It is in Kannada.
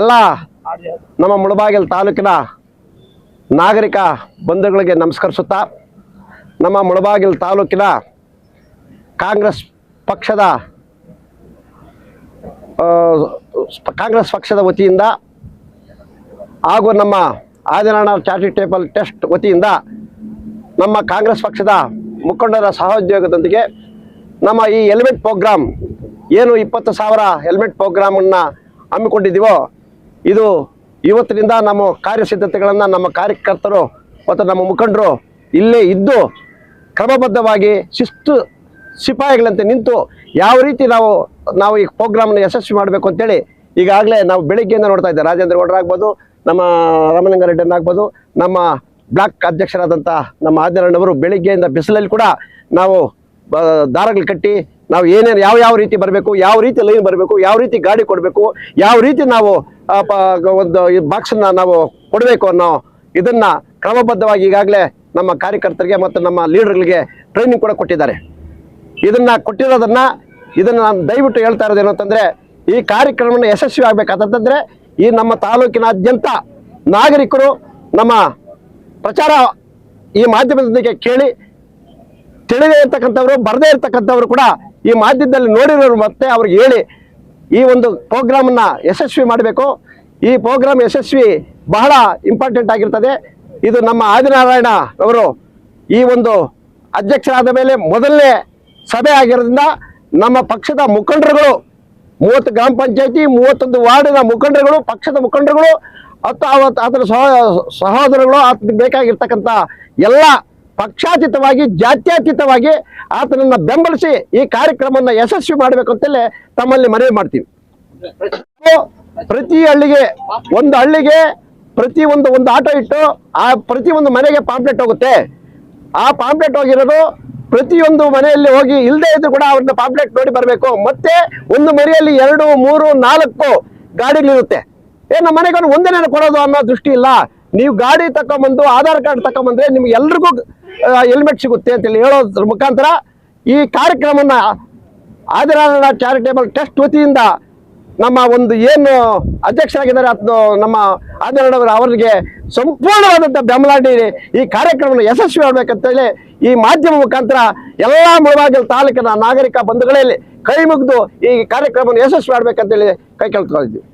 ಎಲ್ಲ ನಮ್ಮ ಮುಳಬಾಗಿಲು ತಾಲೂಕಿನ ನಾಗರಿಕ ಬಂಧುಗಳಿಗೆ ನಮಸ್ಕರಿಸುತ್ತಾ ನಮ್ಮ ಮುಳಬಾಗಿಲು ತಾಲೂಕಿನ ಕಾಂಗ್ರೆಸ್ ಪಕ್ಷದ ಕಾಂಗ್ರೆಸ್ ಪಕ್ಷದ ವತಿಯಿಂದ ಹಾಗೂ ನಮ್ಮ ಆದಿನಾರಾಯಣ ಚಾರಿಟೇಬಲ್ ಟೆಸ್ಟ್ ವತಿಯಿಂದ ನಮ್ಮ ಕಾಂಗ್ರೆಸ್ ಪಕ್ಷದ ಮುಖಂಡರ ಸಹೋದ್ಯೋಗದೊಂದಿಗೆ ನಮ್ಮ ಈ ಎಲಿಮೆಂಟ್ ಪ್ರೋಗ್ರಾಮ್ ಏನು ಇಪ್ಪತ್ತು ಸಾವಿರ ಹೆಲ್ಮೆಟ್ ಪ್ರೋಗ್ರಾಮನ್ನು ಹಮ್ಮಿಕೊಂಡಿದ್ದೀವೋ, ಇದು ಇವತ್ತಿನಿಂದ ನಮ್ಮ ಕಾರ್ಯಸಿದ್ಧತೆಗಳನ್ನು ನಮ್ಮ ಕಾರ್ಯಕರ್ತರು ಮತ್ತು ನಮ್ಮ ಮುಖಂಡರು ಇಲ್ಲೇ ಇದ್ದು ಕ್ರಮಬದ್ಧವಾಗಿ ಶಿಸ್ತು ಸಿಪಾಯಿಗಳಂತೆ ನಿಂತು ಯಾವ ರೀತಿ ನಾವು ನಾವು ಈ ಪ್ರೋಗ್ರಾಮ್ನ ಯಶಸ್ವಿ ಮಾಡಬೇಕು ಅಂತೇಳಿ ಈಗಾಗಲೇ ನಾವು ಬೆಳಿಗ್ಗೆಯಿಂದ ನೋಡ್ತಾ ಇದ್ದೇವೆ. ರಾಜೇಂದ್ರ ಗೌಡರ ಆಗ್ಬೋದು ನಮ್ಮ ರಾಮಲಿಂಗಾರೆಡ್ಡಿಯನ್ನ ಆಗ್ಬೋದು ನಮ್ಮ ಬ್ಲಾಕ್ ಅಧ್ಯಕ್ಷರಾದಂಥ ನಮ್ಮ ಆದಿನಾರಾಯಣವರು ಬೆಳಿಗ್ಗೆಯಿಂದ ಬಿಸಿಲಲ್ಲಿ ಕೂಡ ನಾವು ದಾರಗಳು ಕಟ್ಟಿ ನಾವು ಏನೇನು ಯಾವ ಯಾವ ರೀತಿ ಬರಬೇಕು, ಯಾವ ರೀತಿ ಲೈನ್ ಬರಬೇಕು, ಯಾವ ರೀತಿ ಗಾಡಿ ಕೊಡಬೇಕು, ಯಾವ ರೀತಿ ನಾವು ಒಂದು ಬಾಕ್ಸನ್ನು ನಾವು ಕೊಡಬೇಕು ಅನ್ನೋ ಇದನ್ನು ಕ್ರಮಬದ್ಧವಾಗಿ ಈಗಾಗಲೇ ನಮ್ಮ ಕಾರ್ಯಕರ್ತರಿಗೆ ಮತ್ತು ನಮ್ಮ ಲೀಡರ್ಗಳಿಗೆ ಟ್ರೈನಿಂಗ್ ಕೂಡ ಕೊಟ್ಟಿದ್ದಾರೆ. ಇದನ್ನು ಕೊಟ್ಟಿರೋದನ್ನು, ಇದನ್ನು ನಾನು ದಯವಿಟ್ಟು ಹೇಳ್ತಾ ಇರೋದೇನು ಅಂತಂದ್ರೆ, ಈ ಕಾರ್ಯಕ್ರಮವನ್ನು ಯಶಸ್ವಿ ಆಗಬೇಕಾದಂತಂದರೆ ಈ ನಮ್ಮ ತಾಲೂಕಿನಾದ್ಯಂತ ನಾಗರಿಕರು ನಮ್ಮ ಪ್ರಚಾರ ಈ ಮಾಧ್ಯಮದೊಂದಿಗೆ ಕೇಳಿ ತಿಳಿದೇ ಇರ್ತಕ್ಕಂಥವ್ರು, ಬರದೇ ಇರ್ತಕ್ಕಂಥವ್ರು ಕೂಡ ಈ ಮಾಧ್ಯಮದಲ್ಲಿ ನೋಡಿರೋರು ಮತ್ತೆ ಅವ್ರಿಗೆ ಹೇಳಿ ಈ ಒಂದು ಪ್ರೋಗ್ರಾಮನ್ನ ಯಶಸ್ವಿ ಮಾಡಬೇಕು. ಈ ಪ್ರೋಗ್ರಾಮ್ ಯಶಸ್ವಿ ಬಹಳ ಇಂಪಾರ್ಟೆಂಟ್ ಆಗಿರ್ತದೆ. ಇದು ನಮ್ಮ ಆದಿನಾರಾಯಣ ಅವರು ಈ ಒಂದು ಅಧ್ಯಕ್ಷರಾದ ಮೇಲೆ ಮೊದಲನೇ ಸಭೆ ಆಗಿರೋದ್ರಿಂದ ನಮ್ಮ ಪಕ್ಷದ ಮುಖಂಡರುಗಳು, ಮೂವತ್ತು ಗ್ರಾಮ ಪಂಚಾಯತಿ, ಮೂವತ್ತೊಂದು ವಾರ್ಡಿನ ಮುಖಂಡರುಗಳು, ಪಕ್ಷದ ಮುಖಂಡರುಗಳು ಅಥವಾ ಅದರ ಸಹ ಸಹೋದರಗಳು ಆತನಿಗೆ ಬೇಕಾಗಿರ್ತಕ್ಕಂಥ ಎಲ್ಲ ಪಕ್ಷಾತೀತವಾಗಿ, ಜಾತ್ಯತೀತವಾಗಿ ಆತನನ್ನ ಬೆಂಬಲಿಸಿ ಈ ಕಾರ್ಯಕ್ರಮವನ್ನು ಯಶಸ್ವಿ ಮಾಡಬೇಕು ಅಂತಲೇ ತಮ್ಮಲ್ಲಿ ಮನವಿ ಮಾಡ್ತೀವಿ. ಪ್ರತಿ ಹಳ್ಳಿಗೆ, ಒಂದು ಹಳ್ಳಿಗೆ ಪ್ರತಿ ಒಂದು ಒಂದು ಆಟೋ ಇಟ್ಟು ಆ ಪ್ರತಿ ಒಂದು ಮನೆಗೆ ಪಾಂಪ್ಲೆಟ್ ಹೋಗುತ್ತೆ. ಆ ಪಾಂಪ್ಲೆಟ್ ಹೋಗಿರೋದು ಪ್ರತಿಯೊಂದು ಮನೆಯಲ್ಲಿ ಹೋಗಿ ಇಲ್ಲದೆ ಇದ್ರು ಕೂಡ ಅವ್ರನ್ನ ಪಾಂಪ್ಲೆಟ್ ನೋಡಿ ಬರಬೇಕು. ಮತ್ತೆ ಒಂದು ಮನೆಯಲ್ಲಿ ಎರಡು, ಮೂರು, ನಾಲ್ಕು ಗಾಡಿಗಳಿರುತ್ತೆ ಏ, ನಮ್ಮ ಮನೆಗೆ ಒಂದೇನೇನು ಒಂದೇ ಕೊಡೋದು ಅನ್ನೋ ದೃಷ್ಟಿ ಇಲ್ಲ. ನೀವು ಗಾಡಿ ತಕೊಂಬಂದು, ಆಧಾರ್ ಕಾರ್ಡ್ ತಕೊಂಬಂದ್ರೆ ನಿಮ್ಗೆ ಎಲ್ರಿಗೂ ಹೆಲ್ಮೆಟ್ ಸಿಗುತ್ತೆ ಅಂತೇಳಿ ಹೇಳೋದ್ರ ಮುಖಾಂತರ ಈ ಕಾರ್ಯಕ್ರಮನ ಆದಿನಾರಾಯಣ ಚಾರಿಟೇಬಲ್ ಟ್ರಸ್ಟ್ ವತಿಯಿಂದ ನಮ್ಮ ಒಂದು ಏನು ಅಧ್ಯಕ್ಷರಾಗಿದ್ದಾರೆ ಅದು ನಮ್ಮ ಆದಿನಾರಾಯಣವರು ಅವರಿಗೆ ಸಂಪೂರ್ಣವಾದಂಥ ಬೆಂಬಲ ನೀಡಿ ಈ ಕಾರ್ಯಕ್ರಮವನ್ನು ಯಶಸ್ವಿ ಮಾಡಬೇಕಂತೇಳಿ ಈ ಮಾಧ್ಯಮ ಮುಖಾಂತರ ಎಲ್ಲ ಮುಳಬಾಗಿಲು ತಾಲೂಕಿನ ನಾಗರಿಕ ಬಂಧುಗಳಲ್ಲಿ ಕೈ ಮುಗಿದು ಈ ಕಾರ್ಯಕ್ರಮವನ್ನು ಯಶಸ್ವಿ ಮಾಡಬೇಕಂತೇಳಿ ಕೈ ಕೇಳ್ತಾ ಇದ್ದೀವಿ